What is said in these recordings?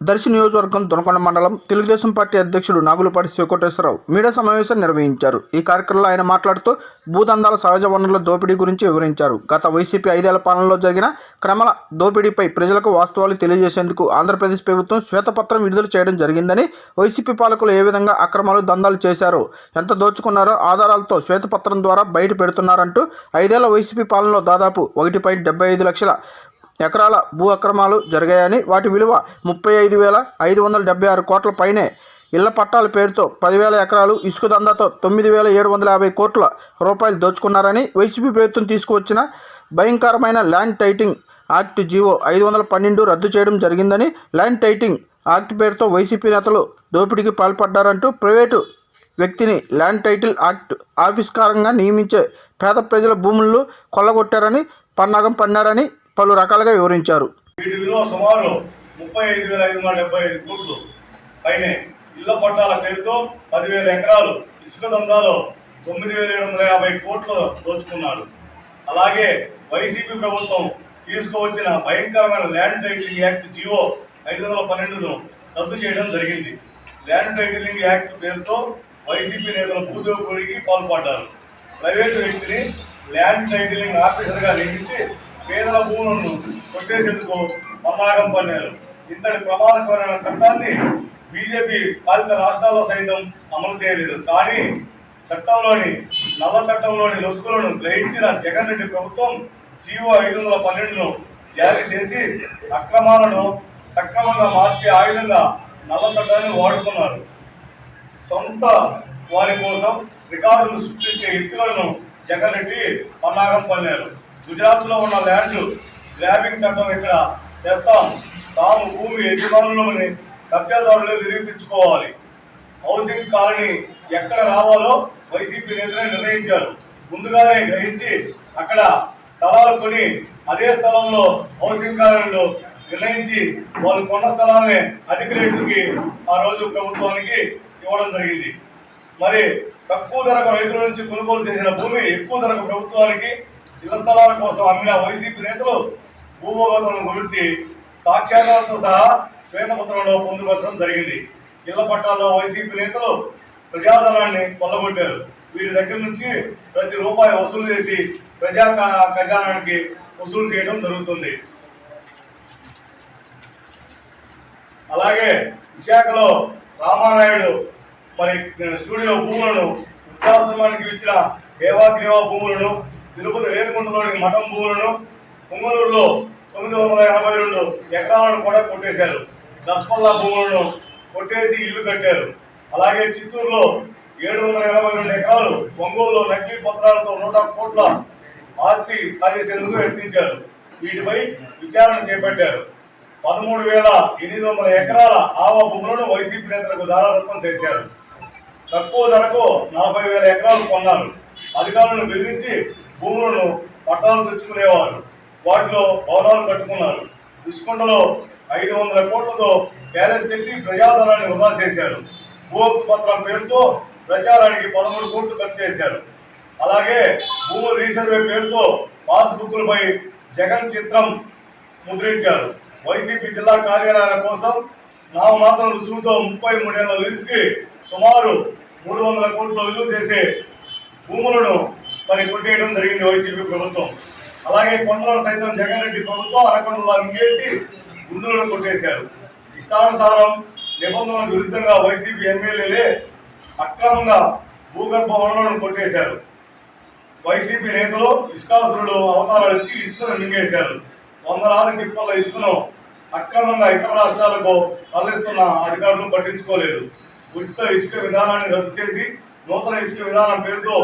దర్శి నియోజకవర్గం దొనకొండ మండలం తెలుగుదేశం పార్టీ అధ్యక్షుడు నాగులపాటి శివకోటేశ్వరరావు మీడియా సమావేశం నిర్వహించారు. ఈ కార్యక్రమంలో ఆయన మాట్లాడుతూ భూదందాల సహజ వనరుల దోపిడీ గురించి వివరించారు. గత వైసీపీ ఐదేళ్ళ పాలనలో జరిగిన క్రమల దోపిడీపై ప్రజలకు వాస్తవాలు తెలియజేసేందుకు ఆంధ్రప్రదేశ్ ప్రభుత్వం శ్వేతపత్రం విడుదల చేయడం జరిగిందని వైసీపీ పాలకులు ఏ విధంగా అక్రమాలు దందాలు చేశారో ఎంత దోచుకున్నారో ఆధారాలతో శ్వేతపత్రం ద్వారా బయట పెడుతున్నారంటూ ఐదేళ్ళ వైసీపీ పాలనలో దాదాపు ఒకటి పాయింట్ డెబ్బై ఐదు లక్షల ఎకరాల భూ అక్రమాలు జరిగాయని వాటి విలువ ముప్పై ఐదు వేల ఐదు వందల డెబ్బై ఆరు కోట్ల పైనే. ఇళ్ళ పట్టాల పేరుతో పదివేల ఎకరాలు ఇసుక దందాతో తొమ్మిది వేల ఏడు వందల యాభై కోట్ల రూపాయలు దోచుకున్నారని వైసీపీ ప్రభుత్వం తీసుకువచ్చిన భయంకరమైన ల్యాండ్ టైటింగ్ యాక్ట్ జీవో ఐదు వందల పన్నెండు రద్దు చేయడం జరిగిందని ల్యాండ్ టైటింగ్ యాక్ట్ పేరుతో వైసీపీ నేతలు దోపిడీకి పాల్పడ్డారంటూ ప్రైవేటు వ్యక్తిని ల్యాండ్ టైటిల్ యాక్ట్ ఆవిష్కారంగా నియమించే పేద ప్రజల భూములను కొల్లగొట్టారని పన్నాగం పన్నారని పలు రకాలుగా వివరించారు. వీటి విలువ సుమారు ముప్పై ఐదు వేల ఐదు వందల డెబ్బై ఐదు కోట్లు. పైనే ఇళ్ళ పట్టాల పేరుతో పదివేల ఎకరాలు ఇసుక దందాలో తొమ్మిది వేల ఏడు వందల యాభై కోట్లు దోచుకున్నారు. అలాగే వైసీపీ ప్రభుత్వం తీసుకువచ్చిన భయంకరమైన ల్యాండ్ టైటిలింగ్ యాక్ట్ జియో ఐదు వందల పన్నెండును రద్దు చేయడం జరిగింది. ల్యాండ్ టైటిలింగ్ యాక్ట్ పేరుతో వైసీపీ నేతలు భూదోపిడికి పాల్పడ్డారు. ప్రైవేటు వ్యక్తిని ల్యాండ్ టైటిలింగ్ ఆఫీసర్గా నియమించి పేదల భూములను కొట్టేసేందుకు మన్నాగం పన్నారు ఇంతటి ప్రమాదకరమైన చట్టాన్ని బీజేపీ పాలిత రాష్ట్రాల్లో సైతం అమలు చేయలేదు. కానీ చట్టంలోని నల్ల చట్టంలోని లొసుగులను గ్రహించిన జగన్ రెడ్డి ప్రభుత్వం జీవో ఐదు వందల పన్నెండును జారీ చేసి అక్రమాలను సక్రమంగా మార్చే ఆయుధంగా నల్ల చట్టాన్ని వాడుకున్నారు. సొంత వారి కోసం రికార్డులు సృష్టించే ఎత్తులను జగన్ రెడ్డి పన్నాగం పన్నారు గుజరాత్లో ఉన్న ల్యాండ్లు గ్రాబింగ్ చట్టం ఇక్కడ తెస్తాం. తాము భూమి యజమానులమని కబ్జాదారులు నిరూపించుకోవాలి. హౌసింగ్ కాలనీ ఎక్కడ రావాలో వైసీపీ నేతలే నిర్ణయించారు. ముందుగానే గ్రహించి అక్కడ స్థలాలు కొని అదే స్థలంలో హౌసింగ్ కాలనీలు నిర్ణయించి వాళ్ళు కొన్న స్థలాన్ని అధిక రేట్లకి ఆ రోజు ప్రభుత్వానికి ఇవ్వడం జరిగింది. మరి తక్కువ ధరకు రైతుల నుంచి కొనుగోలు చేసిన భూమి ఎక్కువ ధరకు ప్రభుత్వానికి ఇళ్ళ స్థలాల కోసం అమ్మిన వైసీపీ నేతలు భూభోగతులను గురించి సాక్ష్యాధారాలతో సహా శ్వేతపత్రంలో పొందుపరచడం జరిగింది. ఇళ్ళ పట్టాల్లో వైసీపీ నేతలు ప్రజాధనాన్ని కొల్లగొట్టారు. వీరి దగ్గర నుంచి ప్రతి రూపాయి వసూలు చేసి ప్రజా ఖజానానికి వసూలు చేయడం జరుగుతుంది. అలాగే విశాఖలో రామానాయుడు మరి స్టూడియో భూములను వృద్ధాశ్రమానికి ఇచ్చిన దేవాదేవ భూములను తిరుపతి రేణుగుంటలోని మఠం భూములను పొంగనూరులో తొమ్మిది వందల ఎనభై రెండు ఎకరాలను కూడా కొట్టేశారు. దస్పల్లా భూములను కొట్టేసి ఇల్లు కట్టారు. అలాగే చిత్తూరులో ఏడు వందల ఎనభై రెండు ఎకరాలు ఒంగోలులో నకిలీ పత్రాలతో నూట కోట్ల ఆస్తి కాజేసేందుకు యత్నించారు. వీటిపై విచారణ చేపట్టారు. పదమూడు వేల ఎనిమిది వందల ఎకరాల ఆవా భూములను వైసీపీ నేతలకు దారాదత్తం చేశారు. తక్కువ ధరకు నలభై వేల ఎకరాలు కొన్నారు. అధికారులను బెదిరించి భూములను పట్టాలు తెచ్చుకునేవారు. వాటిలో భవనాలు కట్టుకున్నారు. రుషికొండలో ఐదు వందల కోట్లతో ప్యాలెస్ కట్టి ప్రజాధనాన్ని వృధా చేశారు. భూ హక్కు పత్రం పేరుతో ప్రచారానికి పదమూడు కోట్లు ఖర్చు చేశారు. అలాగే భూముల రీసర్వే పేరుతో పాస్బుక్లపై జగన్ చిత్రం ముద్రించారు. వైసీపీ జిల్లా కార్యాలయాల కోసం నా మాత్రం రుసుముతో ముప్పై మూడేళ్ళ లీజుకి సుమారు మూడు వందల కోట్లు విలువ చేసే భూములను మరి కొట్టేయడం జరిగింది వైసీపీ ప్రభుత్వం. అలాగే కొండలను సైతం జగన్ రెడ్డి ప్రభుత్వం అరకొండలో మింగేసి గుండెలను కొట్టేశారు. ఇష్టానుసారం నిబంధనల విరుద్ధంగా వైసీపీ ఎమ్మెల్యేలే అక్రమంగా భూగర్భ వనరులను కొట్టేశారు. వైసీపీ నేతలు ఇష్కాసురుడు అవతారాలు ఎత్తి ఇసుకను మింగేశారు. వందలాది టిప్పల ఇసుకను అక్రమంగా ఇతర రాష్ట్రాలకు తరలిస్తున్న అధికారులు పట్టించుకోలేదు. ఉచిత ఇసుక విధానాన్ని రద్దు చేసి నూతన ఇసుక విధానం పేరుతో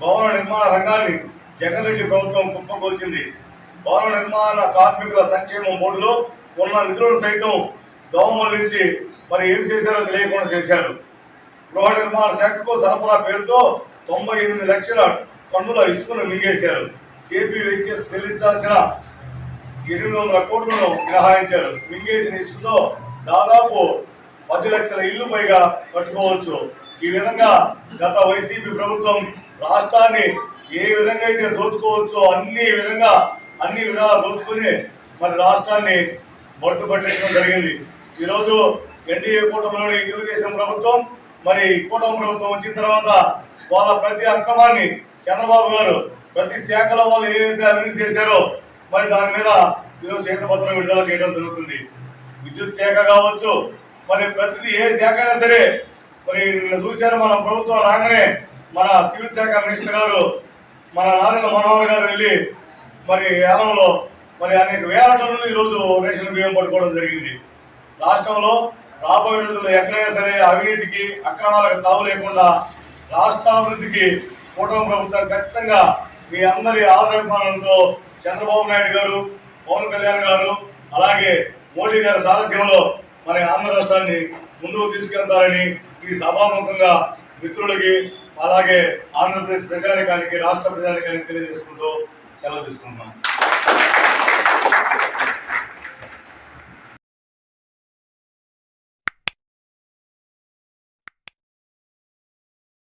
భవన నిర్మాణ రంగాన్ని జగన్ రెడ్డి ప్రభుత్వం కుప్పకొల్చింది. భవన నిర్మాణ కార్మికుల సంక్షేమ బోర్డులో ఉన్న నిధులను సైతం దోమలించి మరి ఏం చేశారో తెలియకుండా చేశారు. గృహ నిర్మాణ శాఖకు సరఫరా పేరుతో తొంభై ఎనిమిది లక్షల పన్నుల ఇసుకను మింగేశారు. జేపీ వెంచర్స్ చెల్లించాల్సిన ఎనిమిది వందల కోట్లను మినహాయించారు. మింగేసిన ఇసుకతో దాదాపు పది లక్షల ఇల్లు పైగా కట్టుకోవచ్చు. ఈ విధంగా గత వైసీపీ ప్రభుత్వం రాష్ట్రాన్ని ఏ విధంగా అయితే దోచుకోవచ్చో అన్ని విధంగా అన్ని విధాలా దోచుకుని మరి రాష్ట్రాన్ని బొట్టు పట్టించడం జరిగింది. ఈరోజు ఎన్డీఏ కూటమిలోని తెలుగుదేశం ప్రభుత్వం మరి ఈ కూటమి ప్రభుత్వం వచ్చిన తర్వాత వాళ్ళ ప్రతి అక్రమాన్ని చంద్రబాబు గారు ప్రతి శాఖలో వాళ్ళు ఏదైతే అభివృద్ధి చేశారో మరి దాని మీద ఈరోజు శ్వేతపత్రం విడుదల చేయడం జరుగుతుంది. విద్యుత్ శాఖ కావచ్చు మరి ప్రతిదీ ఏ శాఖ అయినా సరే మరి చూశారు మన ప్రభుత్వం రాగానే మన సివిల్ శాఖ మినిస్టర్ గారు మన నారాయణ మనోహర్ గారు వెళ్ళి మరి ఏలంలో మరి అనేక వేల టన్నులు ఈరోజు రేషన్ బియ్యం పట్టుకోవడం జరిగింది. రాష్ట్రంలో రాబోయే రోజుల్లో ఎక్కడైనా సరే అవినీతికి అక్రమాలకు తావు లేకుండా రాష్ట్రాభివృద్ధికి కూటమి ప్రభుత్వం ఖచ్చితంగా మీ అందరి ఆదరాభిమానంతో చంద్రబాబు నాయుడు గారు పవన్ కళ్యాణ్ గారు అలాగే మోడీ గారి సారథ్యంలో మరి ఆంధ్ర రాష్ట్రాన్ని ముందుకు తీసుకెళ్తారని ఈ సభాముఖంగా మిత్రుడికి అలాగే ఆంధ్రప్రదేశ్ ప్రజానికానికి రాష్ట్ర ప్రజానికానికి తెలియజేసుకుంటూ సెలవు తీసుకుంటున్నాం.